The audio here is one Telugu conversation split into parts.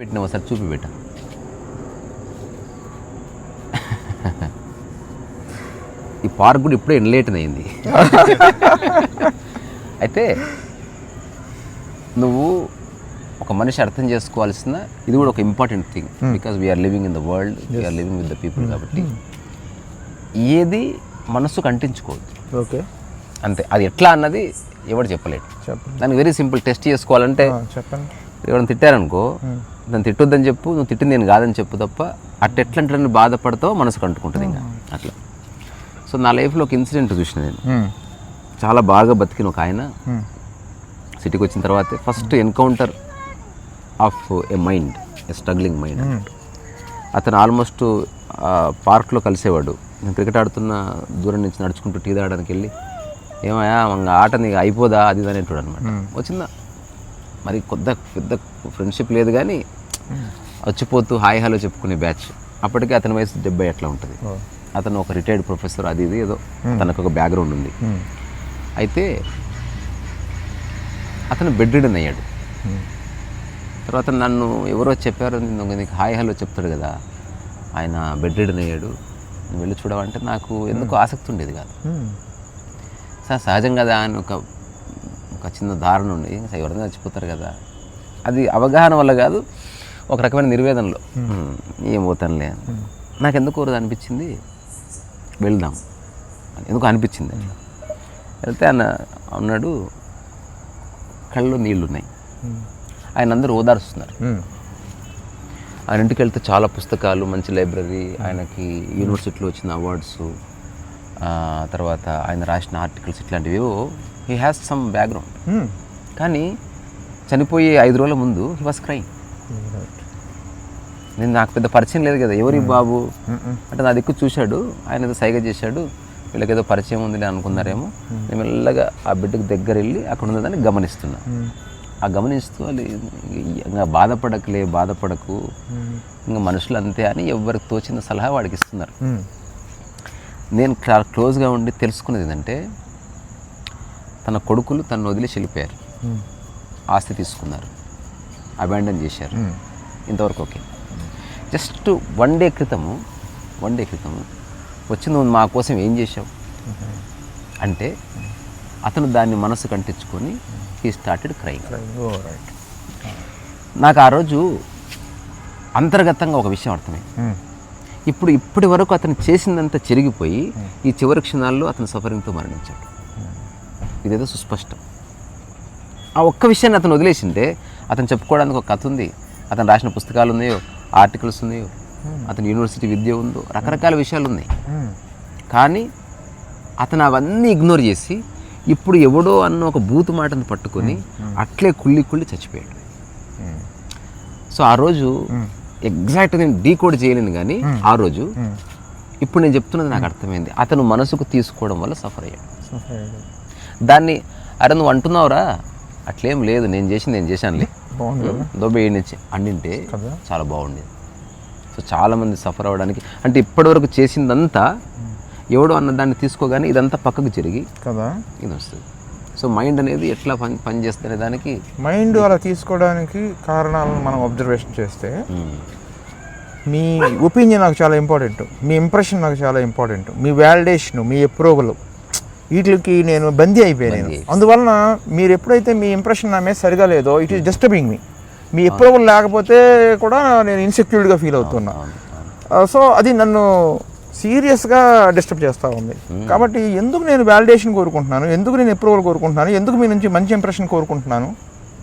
పెట్టిన ఒకసారి చూపి పెట్ట ఈ పార్క్ కూడా ఇప్పుడే ఎన్లేటన్ అయింది. అయితే నువ్వు ఒక మనిషి అర్థం చేసుకోవాల్సిన ఇది కూడా ఒక important thing because we are living in the world we are living with the people కాబట్టి ఏది మనసుకు అంటించుకోవద్దు. ఓకే అంతే. అది ఎట్లా అన్నది ఎవడు చెప్పలేడు చెప్పండి. దానికి వెరీ సింపుల్ టెస్ట్ చేసుకోవాలంటే ఎవరైనా తిట్టారనుకో దాన్ని తిట్టొద్దని చెప్పు నువ్వు తిట్టింది నేను కాదని చెప్పు తప్ప అట్ట ఎట్లంటే బాధపడతావు మనసుకు అంటుకుంటుంది ఇంకా. అట్లా. సో నా లైఫ్లో ఒక ఇన్సిడెంట్ చూసిన నేను. చాలా బాగా బతికిన ఒక ఆయన. సిటీకి వచ్చిన తర్వాతే first encounter of a mind a struggling mind. అతను ఆల్మోస్ట్ పార్క్లో కలిసేవాడు. నేను క్రికెట్ ఆడుతున్న దూరం నుంచి నడుచుకుంటూ టీ తాగడానికి వెళ్ళి ఏమయ్యా మంగ ఆట నీకు అయిపోదా? అది అనేటోడు అనమాట వచ్చిందా. మరి కొద్ద పెద్ద ఫ్రెండ్షిప్ లేదు కానీ వచ్చిపోతూ హాయ్ హలో చెప్పుకునే బ్యాచ్. అప్పటికే అతని వయసు డెబ్బై అట్లా ఉంటుంది. అతను ఒక రిటైర్డ్ ప్రొఫెసర్ అది ఇది ఏదో. తనకు ఒక బ్యాక్గ్రౌండ్ ఉంది. అయితే అతను బెడ్ రిడన్ అయ్యాడు. తర్వాత నన్ను ఎవరో చెప్పారు నీకు హాయ్ హలో చెప్తాడు కదా. ఆయన బెడ్ రిడన్ అయ్యాడు. నువ్వు వెళ్ళి చూడవంటే నాకు ఎందుకు ఆసక్తి ఉండేది కాదు. సార్ సహజం కదా అని ఒక ఒక చిన్న ధారణ ఉండి "సార్, ఎవరైనా చచ్చిపోతారు కదా. అది అవగాహన వల్ల కాదు ఒక రకమైన నిర్వేదనలో "హ్మ్, ఏం పోతానులే. నాకు ఎందుకు అనిపించింది వెళ్దాం. ఎందుకు అనిపించింది వెళ్తే ఆయన అన్నాడు కళ్ళు నీళ్ళు ఉన్నాయి. ఆయన అందరూ ఓదారుస్తున్నారు. ఆయన ఇంటికి వెళ్తే చాలా పుస్తకాలు మంచి లైబ్రరీ ఆయనకి యూనివర్సిటీలో వచ్చిన అవార్డ్స్ తర్వాత ఆయన రాసిన ఆర్టికల్స్ ఇట్లాంటివి హీ హ్యాస్ సమ్ బ్యాక్గ్రౌండ్. కానీ చనిపోయే ఐదు రోజుల ముందు హీ వాస్ క్రైమ్. నేను నాకు పెద్ద పరిచయం లేదు కదా. ఎవరి బాబు. అంటే నా దిక్కు చూశాడు. ఆయన ఏదో సైగ చేశాడు. వీళ్ళకి ఏదో పరిచయం ఉందిలే అనుకున్నారేమో. నేను మెల్లగా ఆ బిడ్డకు దగ్గర వెళ్ళి అక్కడ ఉన్నదాన్ని గమనిస్తున్నా. ఆ గమనిస్తూ వాళ్ళు ఇంకా బాధపడకలే బాధపడకు. ఇంకా మనుషులు అంతే అని ఎవరికి తోచిన సలహా వాడికి ఇస్తున్నారు. నేను చాలా క్లోజ్గా ఉండి తెలుసుకున్నది ఏంటంటే తన కొడుకులు తను వదిలేసి వెళ్ళిపోయారు. ఆస్తి తీసుకున్నారు. అబాండన్ చేశారు. ఇంతవరకు ఓకే. జస్ట్ వన్ డే క్రితము వన్ డే క్రితము వచ్చి నువ్వు మా కోసం ఏం చేశావు? అంటే అతను దాన్ని మనసు కంటించుకొని ఈ స్టార్టెడ్ క్రైమ్ నాకు ఆ రోజు అంతర్గతంగా ఒక విషయం అర్థమైంది. మ్మ్. ఇప్పుడు ఇప్పటి వరకు అతను చేసిందంతా చెరిగిపోయి ఈ చివరి క్షణాల్లో అతను సఫరింగ్తో మరణించాడు. ఇదేదో సుస్పష్టం. ఆ ఒక్క విషయాన్ని అతను వదిలేసింటే అతను చెప్పుకోవడానికి ఒక కథ ఉంది అతను రాసిన పుస్తకాలు ఉన్నాయో ఆర్టికల్స్ ఉన్నాయో అతని యూనివర్సిటీ విద్య ఉందో రకరకాల విషయాలు ఉన్నాయి. కానీ అతను అవన్నీ ఇగ్నోర్ చేసి ఇప్పుడు ఎవడో అన్న ఒక బూతు మాటను పట్టుకొని అట్లే కుళ్ళి కుళ్ళి చచ్చిపోయాడు. సో ఆ రోజు ఎగ్జాక్ట్ నేను డీకోడ్ చేయలేను కానీ ఆ రోజు. ఇప్పుడు నేను చెప్తున్నది నాకు అర్థమైంది అతను మనసుకు తీసుకోవడం వల్ల సఫర్ అయ్యాడు దాన్ని అరే నువ్వు అంటున్నావురా అట్లేం లేదు నేను చేసింది నేను చేశానులే బాగుంది కదా? దొబ్బే నుంచి అండింటే చాలా బాగుండేది సో చాలామంది సఫర్ అవ్వడానికి అంటే ఇప్పటివరకు చేసిందంతా ఎవడో అన్న దాన్ని తీసుకోగానే ఇదంతా పక్కకు జరిగి కదా? ఇది వస్తుంది. సో మైండ్ అనేది ఎట్లా పని పనిచేస్తుంది దానికి మైండ్ అలా తీసుకోవడానికి కారణాలను మనం అబ్జర్వేషన్ చేస్తే. మీ ఒపీనియన్ నాకు చాలా ఇంపార్టెంట్ మీ ఇంప్రెషన్ నాకు చాలా ఇంపార్టెంట్ మీ వ్యాలిడేషన్ మీ అప్రూవల్ వీటికి నేను బందీ అయిపోయాను నేను. అందువలన మీరు ఎప్పుడైతే మీ ఇంప్రెషన్ నా మీద సరిగా లేదో ఇట్ ఈస్ డిస్టర్బింగ్ మీ మీ అప్రూవల్ లేకపోతే కూడా నేను ఇన్సెక్యూర్డ్గా ఫీల్ అవుతున్నా. సో అది నన్ను సీరియస్గా డిస్టర్బ్ చేస్తూ ఉంది. కాబట్టి ఎందుకు నేను వ్యాలిడేషన్ కోరుకుంటున్నాను? ఎందుకు నేను అప్రూవల్ కోరుకుంటున్నాను? ఎందుకు మీ నుంచి మంచి ఇంప్రెషన్ కోరుకుంటున్నాను?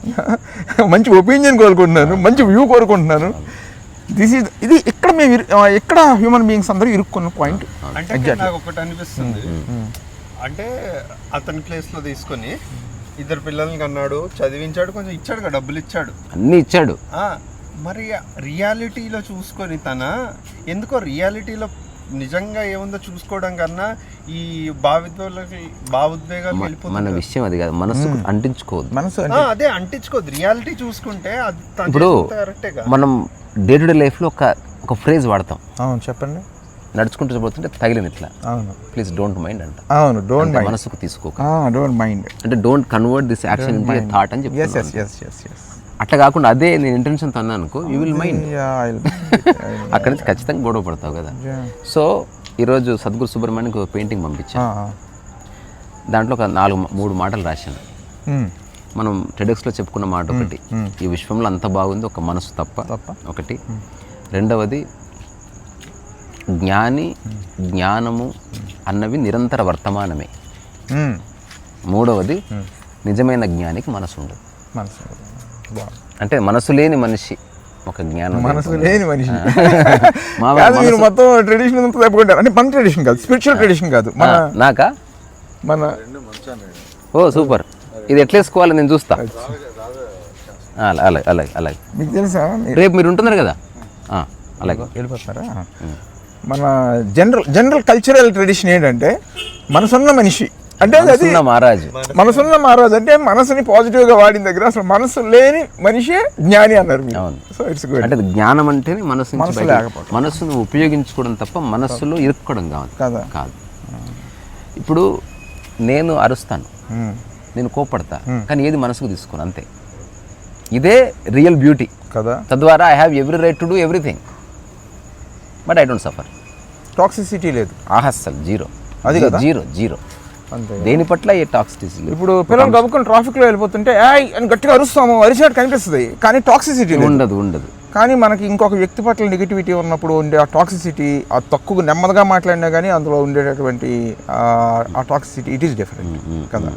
మంచి ఒపీనియన్ కోరుకుంటున్నాను మంచి వ్యూ కోరుకుంటున్నాను. దిస్ ఈజ్ ఇది ఇక్కడ మేము ఇక్కడ హ్యూమన్ బీయింగ్స్ అందరూ ఇరుక్కున్న పాయింట్ అంటే ఇక్కడ నాకు ఒకటి అనిపిస్తుంది. అంటే అతని ప్లేస్లో తీసుకొని ఇద్దరు పిల్లల్ని కన్నాడు చదివించాడు కొంచెం ఇచ్చాడు కదా డబ్బులు ఇచ్చాడు. అన్నీ ఇచ్చాడు. ఆ, మరి రియాలిటీలో చూసుకొని తన ఎందుకో రియాలిటీలో నిజంగా ఏముందో చూసుకోవడం కన్నా ఈ భావిద్వేగాలకి భావోద్వేగాలు మన వెళ్ళిపోతుంది విషయం అది కాదు మనసుకు అంటించుకోవద్దు. మనసు అదే అంటించుకోదు రియాలిటీ చూసుకుంటే అది తను ఇప్పుడు మనం డే టు డే లైఫ్లో ఒక ఒక ఫ్రేజ్ వాడతాం. అవును చెప్పండి. నడుచుకుంటూ పోతుంటే తగిలిన ఇట్లా. అవును. ప్లీజ్ డోంట్ మైండ్ అంట. అవును డోంట్ మైండ్ మనసుకు తీసుకోక. డోంట్ మైండ్ అంటే don't convert this action into thought అని ఎస్ అట్లా కాకుండా అదే నేను ఇంటెన్షన్తో అన్నాను అనుకో యూ విల్ మైండ్ అక్కడి నుంచి ఖచ్చితంగా గొడవ పడతావు కదా. సో ఈరోజు సద్గురు సుబ్రహ్మణ్యంకి ఒక పెయింటింగ్ పంపించాను ఆ. దాంట్లో ఒక నాలుగు మూడు మాటలు రాశాను. Hmm. మనం టెడెక్స్లో చెప్పుకున్న మాట ఒకటి ఈ విశ్వంలో అంత బాగుంది ఒక మనసు తప్ప తప్ప. ఒకటి. రెండవది జ్ఞాని జ్ఞానము అన్నవి నిరంతర వర్తమానమే. మూడవది నిజమైన జ్ఞానికి మనసు ఉండదు. మనసు. అంటే మనసు లేని మనిషి ఒక జ్ఞానం మనసు లేని మనిషి. మీరు మొత్తం ట్రెడిషన్ అంతా తప్పుకుంటారు అంటే మన ట్రెడిషన్ కాదు స్పిరిచువల్ ట్రెడిషన్ కాదు. మన నాకా? మన ఓ సూపర్. ఇది ఎట్లా వేసుకోవాలి నేను చూస్తా. అలాగే అలాగే అలాగే. మీకు తెలుసా? రేపు మీరు ఉంటున్నారు కదా? ఆ, అలాగే. వెళ్ళిపోతారా? మన జనరల్ జనరల్ కల్చరల్ ట్రెడిషన్ ఏంటంటే మనసున్న మనిషి. అంటే అది మహారాజు. మనసున్న మహారాజు. అంటే మనసుని పాజిటివ్గా వాడిన దగ్గర అసలు మనసు లేని మనిషే జ్ఞాని అన్నారు. సో ఇట్స్ గుడ్ అంటే జ్ఞానం అంటేనే మనసు మనసు లేకపోవడం. మనస్సును ఉపయోగించుకోవడం తప్ప మనస్సులో ఇరుక్కోవడం కాదు. కదా? కాదు. ఇప్పుడు నేను అరుస్తాను. నేను కోపడతా కానీ ఏది మనసుకు తీసుకోను అంతే. ఇదే రియల్ బ్యూటీ కదా? తద్వారా I have every right to do everything but I don't suffer toxicity లేదు. ఆహస్సల్ జీరో. అది కదా? Zero zero. అంతే దేని పట్ల ఏ టాక్సిటీ ఇప్పుడు పిల్లలు గబుక్కుని ట్రాఫిక్లో వెళ్ళిపోతుంటే "ఏయ్" అని గట్టిగా అరుస్తాము. అరిచినట్టు కనిపిస్తుంది. కానీ టాక్సిసిటీ ఉండదు ఉండదు. కానీ మనకి ఇంకొక వ్యక్తి పట్ల నెగిటివిటీ ఉన్నప్పుడు ఉండే ఆ టాక్సిసిటీ ఆ తక్కువ నెమ్మదిగా మాట్లాడినా కానీ అందులో ఉండేటటువంటి ఆ, ఆ టాక్సిసిటీ ఇట్ ఈస్ డిఫరెంట్ కదా?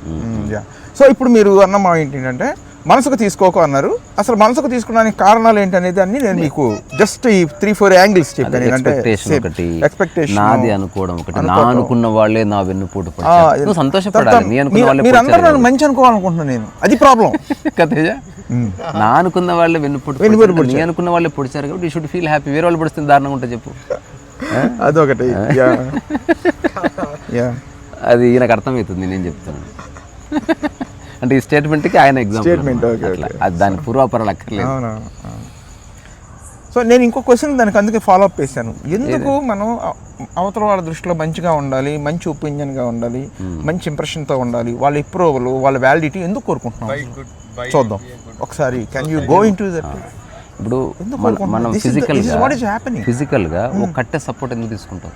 సో ఇప్పుడు మీరు అన్న మా ఏంటంటే మనసుకు తీసుకోకు అన్నారు. అసలు మనసుకు తీసుకోవడానికి కారణాలు ఏంటనేది అన్ని నేను మీకు జస్ట్ ఈ త్రీ ఫోర్ యాంగిల్స్ చెప్పాను. ఒకటి ఎక్స్పెక్టేషన్ నాది అనుకోవడం ఒకటి నా అనుకున్న వాళ్ళే నా వెన్నుపోటు సంతోషపడాలి మీరు అందరూ నన్ను మంచి అనుకోవాలనుకుంటున్నాను నేను. అది ప్రాబ్లం కదేజా నా అనుకున్న వాళ్ళే వెన్నుపోటు వెన్నుపోటు పొడిచారు. నీ అనుకున్న వాళ్ళే పొడిచారు కాబట్టి యూ షుడ్ ఫీల్ హ్యాపీ వేరే వాళ్ళు పొడిస్తే దారుణంగా ఉంటుంది చెప్పు. అదొకటి. అది ఈయనకు అర్థమవుతుంది నేను చెప్తాను అంటే ఈ స్టేట్మెంట్కి ఆయన అది దాని పూర్వాపరాలు అక్కర్లేదు. అవునా? సో నేను ఇంకో క్వశ్చన్ దానికి అందుకే ఫాలో అప్ చేశాను. ఎందుకు మనం అవతల వాళ్ళ దృష్టిలో మంచిగా ఉండాలి మంచి ఒపీనియన్గా ఉండాలి మంచి ఇంప్రెషన్తో ఉండాలి వాళ్ళ అప్రూవల్ వాళ్ళ వ్యాలిడిటీ ఎందుకు కోరుకుంటున్నాం? చూద్దాం. ఒకసారి can you go into that ఇప్పుడు ఎందుకు మన- physical this is what is happening. ఫిజికల్గా ఒక కట్టె సపోర్ట్ ఎందుకు తీసుకుంటావు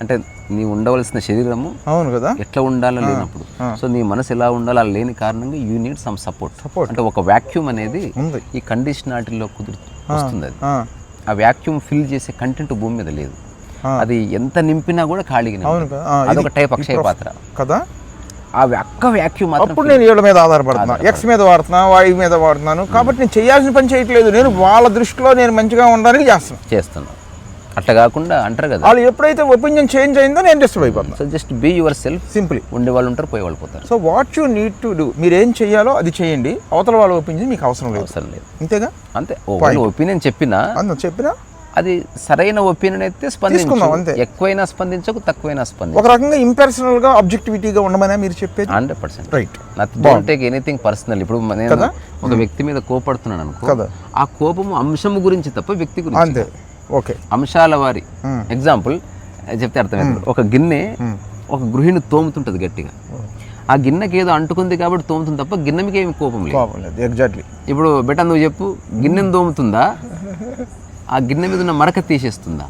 అంటే నీ ఉండవలసిన శరీరము అవును కదా? ఎట్లా ఉండాలో లేనప్పుడు. సో నీ మనసు ఎలా ఉండాలో అలా లేని కారణంగా you need some support Support. అంటే ఒక వాక్యూమ్ అనేది ఈ కండిషనాలిటీలో కుదురు వస్తుంది అది. ఆ, వాక్యూమ్ ఫిల్ చేసే కంటెంట్ భూమి మీద లేదు. అది ఎంత నింపినా కూడా ఖాళీగా అదొక టైప్ అక్షయ పాత్ర. కదా? ఆ ఒక్క వాక్యూమ్ మాత్రం అప్పుడు నేను వీళ్ళ మీద ఆధారపడుతున్నా. ఎక్స్ మీద వాడుతున్నా వై మీద వాడుతున్నాను. కాబట్టి నేను చేయాల్సిన పని చేయట్లేదు. నేను వాళ్ళ దృష్టిలో నేను మంచిగా ఉండడానికి చేస్తున్నాను చేస్తున్నా. అట్లా కాకుండా అంటారు కదా. వాళ్ళు ఎప్పుడైతే ఒపీనియన్ చేంజ్ అయిందో నేను డిస్టర్బ్ అయిపోతున్నా so just be yourself simply ఉండే వాళ్ళు ఉంటారు పోయే వాళ్ళు పోతారు. So what you need to do మీరు ఏం చేయాలో అది చేయండి. అవతల వాళ్ళ ఒపీనియన్ మీకు అవసరం లేదు. అవసరం లేదు. అంతేగా? అంతే. వాళ్ళు ఒపీనియన్ చెప్పినా చెప్పినా? అది సరైన ఒపీనియన్ అయితే తీసుకుందాం, స్పందించు అంతే. ఎక్కువైనా స్పందించకు తక్కువైనా స్పందించు ఒక రకంగా ఇంపర్సనల్గా ఆబ్జెక్టివిటీగా ఉండమనే మీరు చెప్పేది? Hundred percent. Right don't take anything personal ఇప్పుడు నేను? ఒక వ్యక్తి మీద కోపడుతున్నాను అనుకో. ఆ కోపము అంశము గురించి తప్ప వ్యక్తి గురించి అంతే. ఓకే. అంశాల వారి. ఎగ్జాంపుల్ చెప్తే అర్థమైంది ఒక గిన్నె ఒక గృహిణి తోముతుంటది గట్టిగా. ఆ గిన్నెకి ఏదో అంటుకుంది కాబట్టి తోముతుంది తప్ప గిన్నె మీకు ఏమి కోపం లేదు. ఎగ్జాక్ట్లీ ఇప్పుడు బెట నువ్వు చెప్పు గిన్నెను తోముతుందా? ఆ గిన్నె మీద ఉన్న మరక తీసేస్తుందా?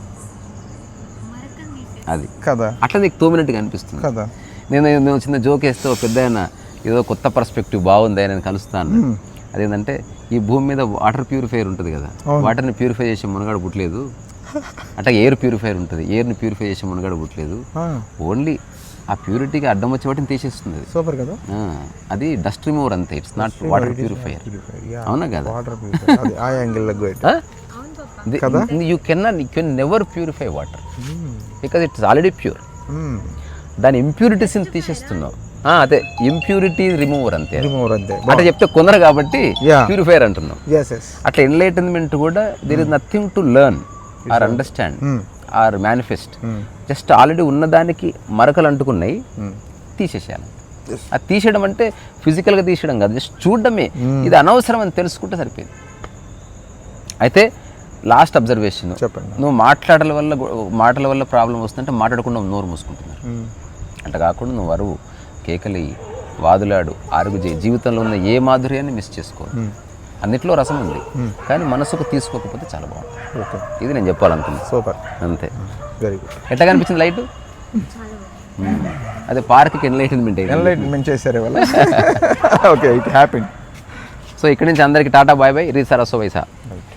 అది. కదా. అట్లా నీకు తోమినట్టుగా అనిపిస్తుంది. కదా. నేను నేను చిన్న జోక్ వేస్తే ఒక పెద్ద ఏదో కొత్త పర్స్పెక్టివ్ బాగుంది నేను కలుస్తాను. అదేంటంటే ఈ భూమి మీద వాటర్ ప్యూరిఫైయర్ ఉంటుంది కదా వాటర్ని ప్యూరిఫై చేసే మునగాడు పుట్టలేదు. అట్లా ఎయిర్ ప్యూరిఫైయర్ ఉంటుంది ఎయిర్ని ప్యూరిఫై చేసే మునగాడు పుట్టలేదు. ఓన్లీ ఆ ప్యూరిటీకి అడ్డం వచ్చే వాటిని తీసేస్తుంది. సూపర్ కదా. అది డస్ట్ రిమూవర్ అంతే ఇట్స్ నాట్ వాటర్ ప్యూరిఫైయర్ అవునా కదా? ఆ angle you can you can never purify water because it's already pure దాని ఇంప్యూరిటీస్ని తీసేస్తున్నావు. అదే ఇంప్యూరిటీ రిమూవర్ అంతే. రిమూవర్ అంతే. అట్లా చెప్తే కొందరు కాబట్టి. ప్యూరిఫైర్ అంటున్నాం. అట్లా ఎన్లైటన్మెంట్ కూడా there is nothing to learn or understand or manifest just already ఉన్నదానికి మరకలు అంటుకున్నాయి తీసేసేయాలి. అది తీసేయడం అంటే ఫిజికల్గా తీసేయడం కాదు జస్ట్ చూడడమే. ఇది అనవసరం అని తెలుసుకుంటే సరిపోయింది. అయితే లాస్ట్ అబ్జర్వేషన్ చెప్పండి. నువ్వు మాట్లాడల వల్ల మాటల వల్ల ప్రాబ్లం వస్తుందంటే మాట్లాడకుండా నోరు మూసుకుంటున్నారు. అట్లా కాకుండా నువ్వు అరువు. కేకలి వాదులాడు ఆరుగు చేయి జీవితంలో ఉన్న ఏ మాధుర్యాన్ని మిస్ చేసుకోవద్దు అన్నిట్లో రసం ఉంది. కానీ మనసుకు తీసుకోకపోతే చాలా బాగుంటుంది. ఓకే. ఇది నేను చెప్పాలనుకున్నాను సూపర్. అంతే. Very good. ఎట్లా కనిపించింది లైట్? అదే పార్క్కి ఎన్లైటన్మెంట్ అయింది. ఎన్లైట్మెంట్ చేశారు ఇవాళ ఓకే ఇట్ హ్యాపీ సో ఇక్కడి నుంచి అందరికి టాటా బాయ్ బాయ్. రీ సరస్సు వైసా. ఓకే.